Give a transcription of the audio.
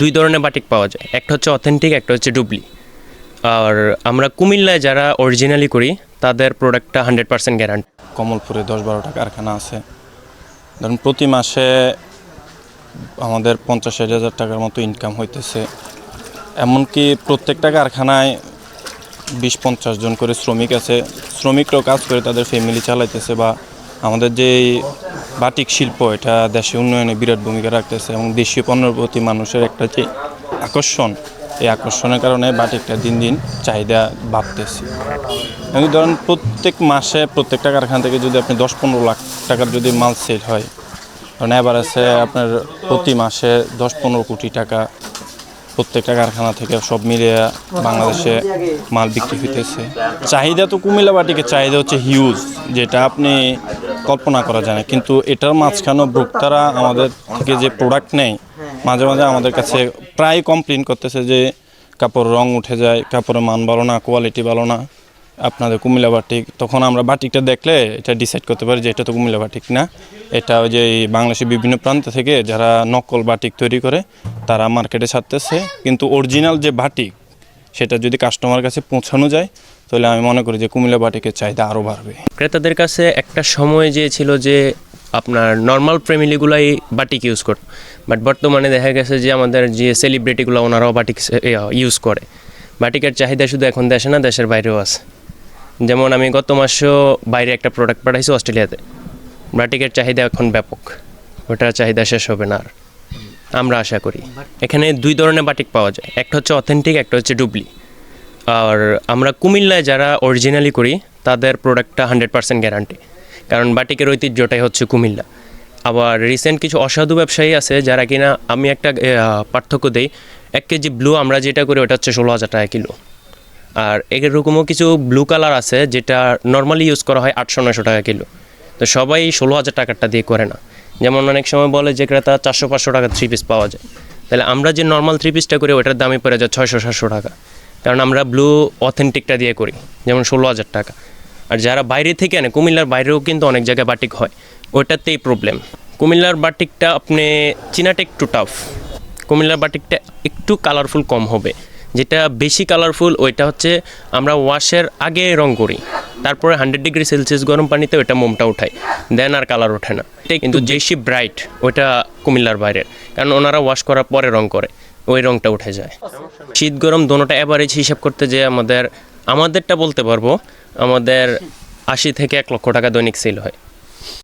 দুই ধরনের বাটিক পাওয়া যায়। একটা হচ্ছে অথেন্টিক একটা হচ্ছে ডুবলি আর আমরা কুমিল্লায় যারা অরিজিনালি করি, তাদের প্রোডাক্টটা হান্ড্রেড পার্সেন্ট গ্যারান্টি কমলপুরে দশ বারোটা কারখানা আছে। ধরুন, প্রতি মাসে আমাদের পঞ্চাশ ষাট হাজার টাকার মতো ইনকাম হইতেছে। এমনকি প্রত্যেকটা কারখানায় বিশ পঞ্চাশ জন করে শ্রমিক আছে। শ্রমিকরাও কাজ করে, তাদের ফ্যামিলি চালাইতেছে বা আমাদের যে বাটিক শিল্প, এটা দেশে উন্নয়নে বিরাট ভূমিকা রাখতেছে এবং দেশীয় পণ্যের প্রতি মানুষের একটা যে আকর্ষণ, এই আকর্ষণের কারণে বাটিকটা দিন দিন চাহিদা বাড়তেছে। এবং ধরেন প্রত্যেক মাসে প্রত্যেকটা কারখানা থেকে যদি আপনি দশ পনেরো লাখ টাকার যদি মাল সেল হয় কারণ এবার আছে আপনার প্রতি মাসে দশ পনেরো কোটি টাকা প্রত্যেকটা কারখানা থেকে সব মিলিয়ে বাংলাদেশে মাল বিক্রি হইতেছে। চাহিদা তো কুমিল্লা বাটিকে চাহিদা হচ্ছে হিউজ যেটা আপনি কল্পনা করা যায় না। কিন্তু এটার মাঝখানেও ভোক্তারা আমাদের থেকে যে প্রোডাক্ট নেয়, মাঝে মাঝে আমাদের কাছে প্রায় কমপ্লেন করতেছে যে কাপড় রং উঠে যায়, কাপড়ের মান ভালো না কোয়ালিটি ভালো না, আপনাদের কুমিল্লা বাটিক। তখন আমরা বাটিকটা দেখলে এটা ডিসাইড করতে পারি যে এটা তো কুমিল্লা বাটিক না। এটা ওই যে বাংলাদেশের বিভিন্ন প্রান্ত থেকে যারা নকল বাটিক তৈরি করে, তারা মার্কেটে ছাড়তেছে। কিন্তু অরিজিনাল যে বাটিক, সেটা যদি কাস্টমার কাছে পৌঁছানো যায় তাহলে আমি মনে করি যে কুমিল্লা বাটিকের চাহিদা আরও বাড়বে। ক্রেতাদের কাছে একটা সময় যে ছিল যে আপনার নর্মাল ফ্যামিলিগুলাই বাটিক ইউজ করত। বাট বর্তমানে দেখা গেছে যে আমাদের যে সেলিব্রিটিগুলো ওনারাও বাটিক ইউজ করে। বাটিকের চাহিদা শুধু এখন দেশে না, দেশের বাইরেও আছে। যেমন আমি গত মাসেও বাইরে একটা প্রোডাক্ট পাঠাইছি অস্ট্রেলিয়াতে। বাটিকের চাহিদা এখন ব্যাপক। ওটার চাহিদা শেষ হবে না আর। আমরা আশা করি। এখানে দুই ধরনের বাটিক পাওয়া যায়। একটা হচ্ছে অথেন্টিক একটা হচ্ছে ডুবলি আর আমরা কুমিল্লায় যারা অরিজিনালি করি, তাদের প্রোডাক্টটা হান্ড্রেড পার্সেন্ট গ্যারান্টি কারণ বাটিকের ঐতিহ্যটাই হচ্ছে কুমিল্লা। আবার রিসেন্ট কিছু অসাধু ব্যবসায়ী আছে যারা কিনা আমি একটা পার্থক্য দেই। এক কেজি ব্লু আমরা যেটা করি ওটা হচ্ছে ষোলো হাজার টাকা কিলো। আর এরকমও কিছু ব্লু কালার আছে যেটা নর্মালি ইউজ করা হয় আটশো, নয়শো টাকা কিলো। তো সবাই ষোলো হাজার টাকারটা দিয়ে করে না। যেমন অনেক সময় বলে যে ক্রেতা চারশো, পাঁচশো টাকা থ্রি পিস পাওয়া যায়। তাহলে আমরা যে নর্মাল থ্রি পিসটা করি ওটার দামই পড়ে যায় ছয়শো, সাতশো টাকা। কারণ আমরা ব্লু অথেন্টিকটা দিয়ে করি যেমন ষোলো হাজার টাকা। আর যারা বাইরে থেকে আনে কুমিল্লার বাইরেও কিন্তু অনেক জায়গায় বাটিক হয় ওইটাতেই প্রবলেম কুমিল্লার বাটিকটা আপনি চীনাটা একটু টাফ কুমিল্লার বাটিকটা একটু কালারফুল কম হবে। যেটা বেশি কালারফুল ওইটা হচ্ছে আমরা ওয়াশের আগে রং করি। তারপরে হান্ড্রেড ডিগ্রি সেলসিয়াস গরম পানিতে ওইটা মোমটা উঠাই। দেন আর কালার ওঠে না। কিন্তু যেসি ব্রাইট ওইটা কুমিল্লার বাইরের। কারণ ওনারা ওয়াশ করার পরে রং করে। ওই রংটা উঠে যায়। শীত, গরম দোনোটা অ্যাভারেজ হিসাব করতে যে আমাদের, আমাদেরটা বলতে পারব, আমাদের আশি থেকে এক লক্ষ টাকা দৈনিক সেল হয়।